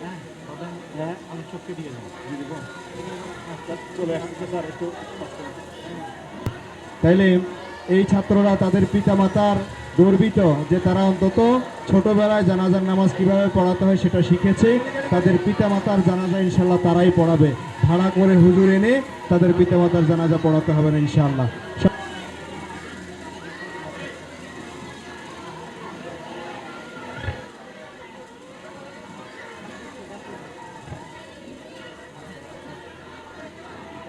হ্যাঁ তাইলে এই ছাত্ররা তাদের পিতামাতার গর্বিত যে তারা অন্তত ছোটবেলায় জানাজার নামাজ কিভাবে পড়াতে হয় সেটা শিখেছে তাদের পিতা মাতার জানাজা ইনশাল্লাহ তারাই পড়াবে ভাড়া করে হুজুর এনে তাদের পিতা মাতার জানাজা পড়াতে হবে না ইনশাল্লাহ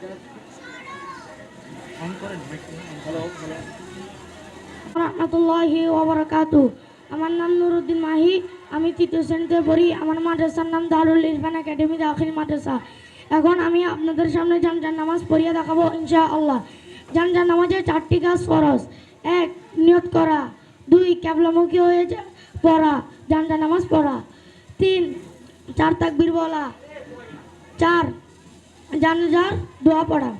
আমার নাম নুরুদ্দিন মাহি আমি তৃতীয় শ্রেণীতে পড়ি আমার মাদ্রাসার নাম দারুল ইরফান একাডেমি দাখিল মাদ্রাসা এখন আমি আপনাদের সামনে জামজান নামাজ পড়িয়ে দেখাবো ইনশা আল্লাহ জামজান নামাজে চারটি কাজ খরচ এক নিয়ত করা দুই ক্যাবলামুখী হয়ে পড়া জামজান নামাজ পড়া তিন চার তাকবির বলা চার জানাজার দোয়া পড়া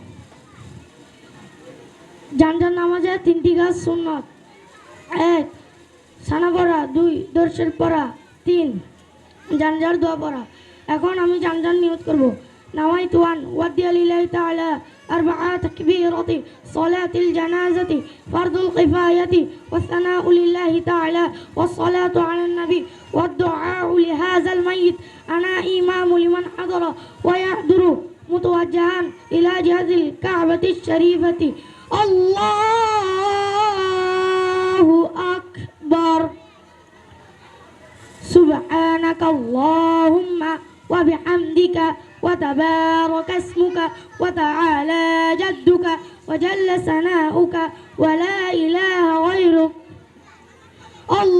জানাজার নামাজে তিনটি গাছ সুন্নত এক সানা পড়া দুই দর্শের পড়া তিন জানাজার দোয়া পড়া এখন আমি জানাজার নিয়োগ করব নামাই তুয়ান ওয়াদিয়ালিল্লাহি তাআলা أربعة تكبيرة صلاة الجنازة فرض القفاية والثناء لله تعالى والصلاة على النبي والدعاء لهذا الميت أنا إمام لمن حضر ويحضر متوجها إلى جهة الكعبة الشريفة الله أكبر سبحانك اللهم وبحمدك وتبارك اسمك وتعالى جدك وجل ثناؤك ولا إله غيرك الله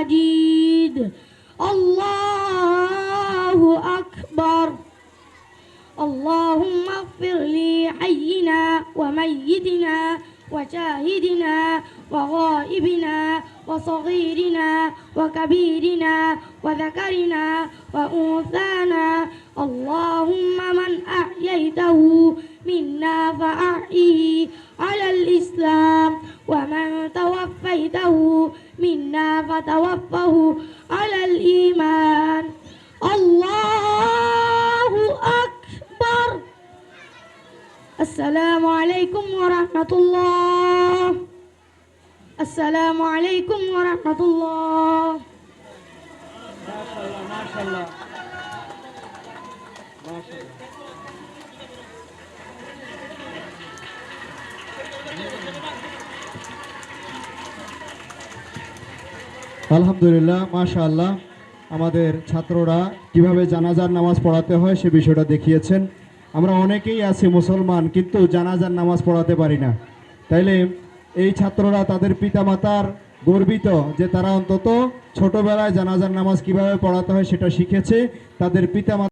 مجيد الله أكبر اللهم اغفر لي حينا وميتنا وشاهدنا وغائبنا وصغيرنا وكبيرنا وذكرنا وأنثانا اللهم من أحييته منا فأحيه فتوفه على الإيمان الله أكبر السلام عليكم ورحمة الله السلام عليكم ورحمة الله ما شاء الله ما شاء الله ما شاء الله আলহামদুলিল্লাহ মাশা আল্লাহ আমাদের ছাত্ররা কিভাবে জানাজার নামাজ পড়াতে হয় সে বিষয়টা দেখিয়েছেন আমরা অনেকেই আছি মুসলমান কিন্তু জানাজার নামাজ পড়াতে পারি না তাইলে এই ছাত্ররা তাদের পিতামাতার গর্বিত যে তারা অন্তত ছোটবেলায় জানাজার নামাজ কিভাবে পড়াতে হয় সেটা শিখেছে তাদের পিতামাতা